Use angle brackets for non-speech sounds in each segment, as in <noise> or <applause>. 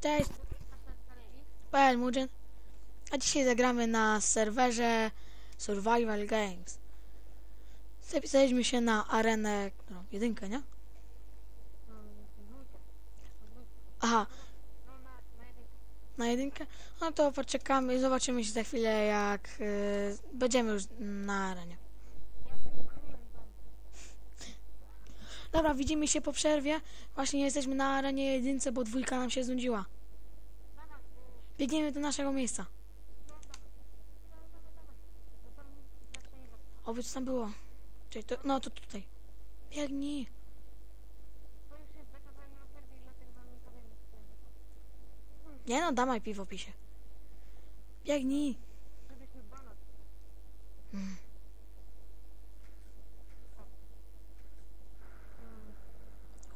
Cześć, PL Mudzin. A dzisiaj zagramy na serwerze Survival Games. Zapisaliśmy się na arenę, którą, jedynkę, nie? Aha, na jedynkę? No to poczekamy i zobaczymy się za chwilę, jak y, będziemy już na arenie. Dobra, widzimy się po przerwie. Właśnie jesteśmy na arenie jedynce, bo dwójka nam się znudziła. Biegniemy do naszego miejsca. Oby co tam było. Czyli to, no to tutaj. Biegnij. Nie no, dawaj piwo w opisie. Biegnij. Mm.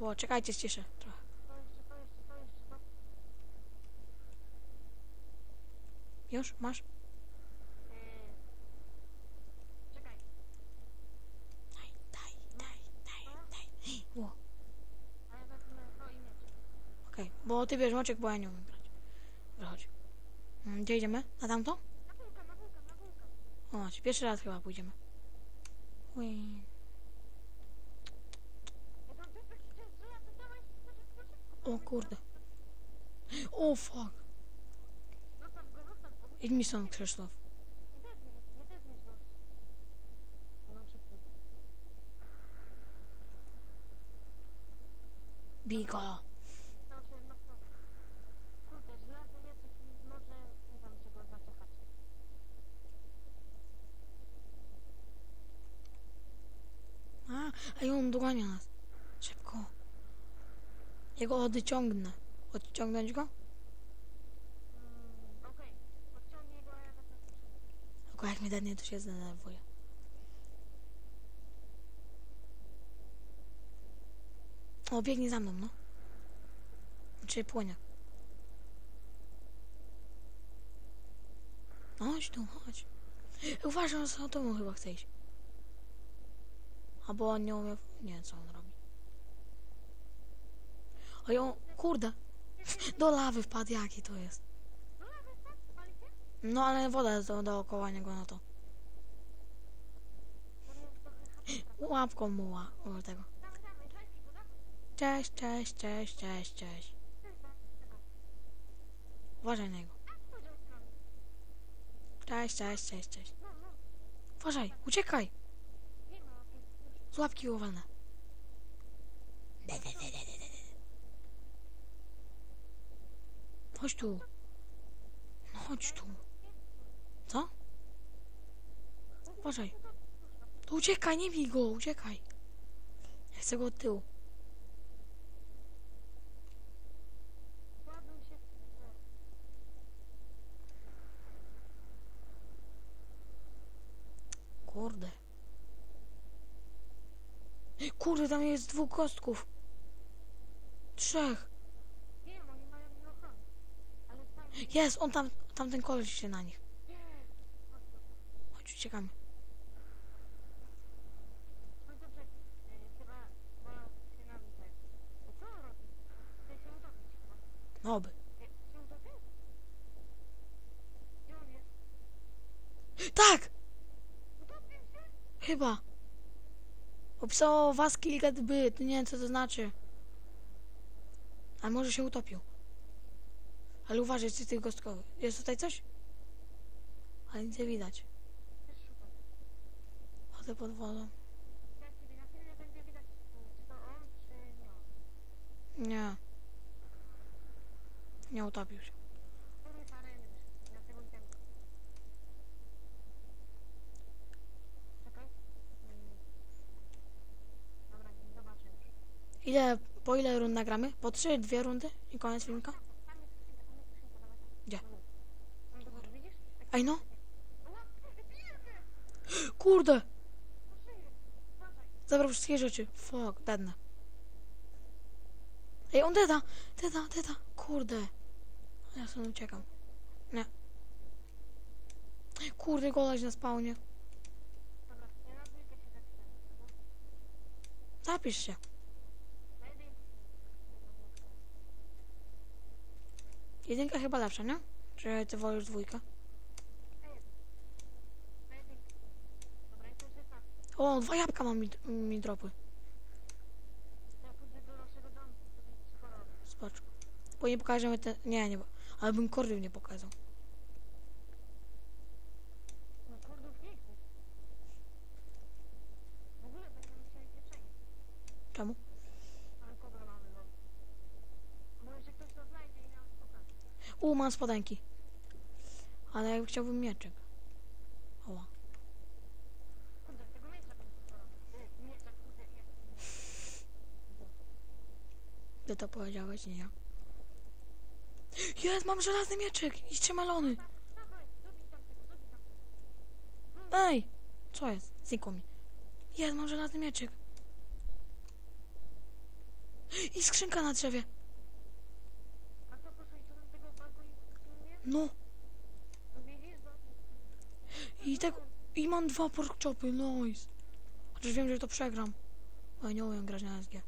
O, czekajcie, ściszę trochę. Już? Masz? Daj, daj, daj, daj, daj. O, okej. Bo ty wiesz, moczek, bo ja nie umiem grać. Dobra, chodź. Mm, Gdzie idziemy? Na tamto? O, chodź, pierwszy raz chyba pójdziemy. Ui. O kurde. O fuck. Idź mi stąd, Krzysztof. Bigo. A, a on dogania nas. Ja go odciągnę. Odciągnąć go? Tylko jak mnie dadnie, to się zdenerwuje. O, biegnie za mną, no. Czy płonie. Chodź tu, chodź. Uważam, że z automu chyba chce iść. Albo on nie umie... Nie, co on robi. Oj, on... Kurde. Do lawy wpadł, jaki to jest. No, ale woda jest do, dookoła niego, no to. Łapką mu ła, o tego. Cześć, cześć, cześć, cześć, cześć. Uważaj na niego. Cześć, cześć, cześć, cześć. Uważaj, uciekaj. Z łapki Chodź tu. No chodź tu. Co? Uważaj. To uciekaj, nie bij go, uciekaj. Ja chcę go od tyłu. Kurde. Kurde, tam jest dwóch kostków. Trzech. Jest, on tam, tamten koleś się na nich. Chodź, uciekamy. No oby. Tak! Chyba. Opisało was kilka byt. Nie wiem, co to znaczy. A może się utopił. Ale uważaj, z tych gostkowych. Jest tutaj coś? Ale nic nie widać. Chodzę pod wodą. Nie. Nie utopił się. Ile, po ile rund nagramy? Po trzy, dwie rundy i koniec filmika? Gdzie? Ej no! Kurde! Zabrał wszystkie rzeczy. Fuck, dadna. Ej, on deda! Deda, deda! Kurde. Ja sobie uciekam. Nie. Kurde, golać na spawnie. Zapisz się. Jedynka chyba lepsza, nie? Czy ty wolisz dwójkę? Na jedynkę. Dobra, i to jest tak. O, dwa jabłka mam mi, mi dropy. Ja pójdę do naszego domu, to będzie horror. Spocz. Bo nie pokażemy te... Nie, nie. Ale bym kordów nie pokazał. No kurdów nie pieczenie. Czemu? Ale kobra mamy, no. U, mam spodenki. Ale ja chciałbym mieczek. Oła. Kurde, tego miecza będzie horror. Y, Miecza, kurde, nie. Ty to powiedziałeś, nie ja. Jest, mam żelazny mieczek i tamtego. Ej! Co jest? Znikło mi. Jest, mam żelazny mieczek. I skrzynka na drzewie. No. I tego... I mam dwa pork chopy, nice. Chociaż wiem, że to przegram. Ja nie umiem grać na SG.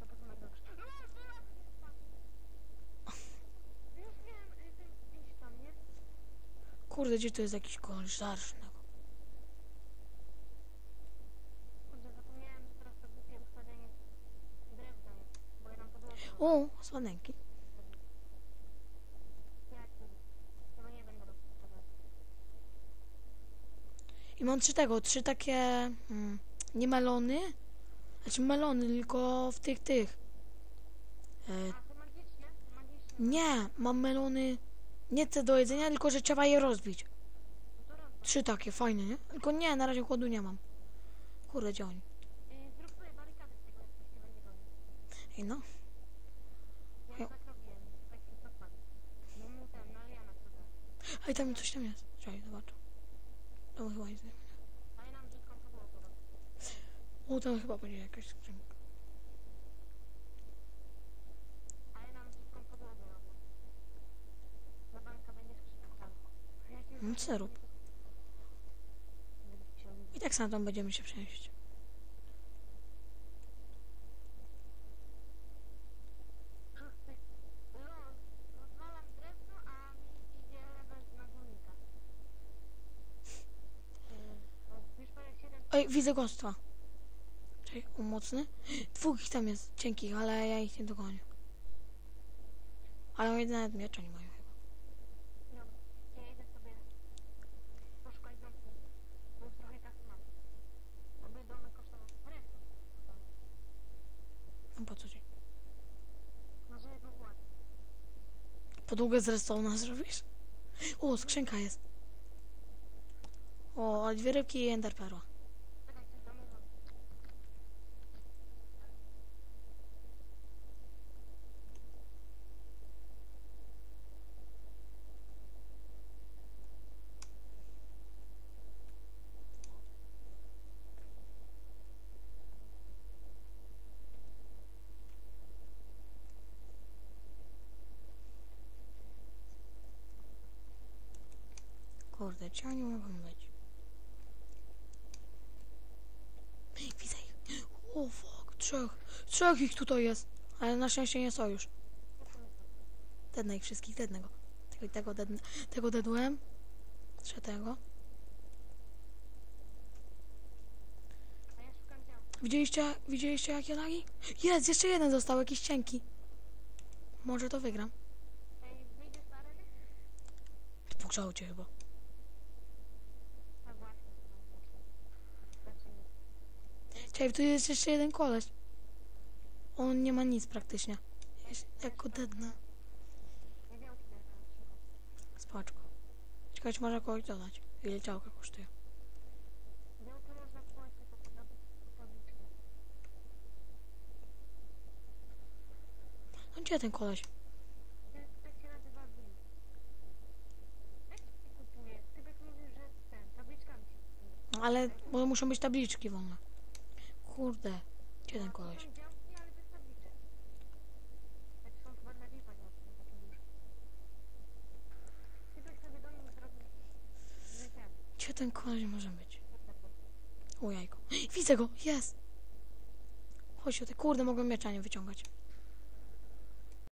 To po co nagrywasz? No, Już miałem y, ten iść tam, nie? Kurde, gdzie tu jest jakiś koleś starszego? Kurde, zapomniałem, że teraz to głupie ustawienie drewna jest, bo ja nam podłożę. O, to? Rozpoczynał. I mam trzy tego, trzy takie... Mm, nie melony. Znaczy melony, tylko w tych, tych. E, A, to magiczne? To magiczne. nie, mam melony... Nie te do jedzenia, tylko że trzeba je rozbić. Trzy takie, fajne, nie? Tylko nie, na razie chłodu nie mam. Kurde, gdzie oni? Ej, no. Ja tak tak. No no. Ej, tam coś tam jest. Czekaj, zobaczę. To chyba robię. O, tam chyba będzie jakaś skrzynka. A ja nam brzydką podłogę robię. Za banka będzie skrzydła. Jak już No, co? I tak samo tam będziemy się przenieść. Rozwalam drewno, a mi idzie level z nagłównika. Już prawie 7 Ej, widzę gostwa. Czekaj, o, mocny. Dwóch ich tam jest, cienkich, ale ja ich nie dogonię. Ale oni nawet miecza nie mają chyba. Dobra, ja idę sobie poszukać domku, bo już trochę kasy mam. Aby domek kosztował resztę. No po co ci? No żeby był ładny. Podłogę z restowna zrobisz? O, skrzynka jest. O, dwie rybki i enderperła. Czekaj, coś do mnie robi. Kurde, gdzie oni mogą być? Widzę ich. O, fuck, trzech. Trzech ich tutaj jest. Ale na szczęście nie sojusz. Dednę ich wszystkich, dednę go. Tego tego dednę. Tego dedłem. Jeszcze tego. A. Widzieliście, widzieliście jakie lagi? Jest, jeszcze jeden został, jakiś cienki. Może to wygram. Pogrzało cię chyba. A właśnie. Znaczy nie. Czekaj, tu jest jeszcze jeden koleś. On nie ma nic praktycznie. Jest, jak go dednę. Nie wiem, kiedy ja szukam. Spaczko. Czekaj, czy można kogoś dodać. Ile działka kosztuje? No gdzie ten koleś? No, ale bo muszą być tabliczki wolne. Kurde. Gdzie ten koleś? Gdzie ten koleś może być? O. <gasps> Widzę go, jest! Chodź o te kurde, mogłem miecza nie wyciągać.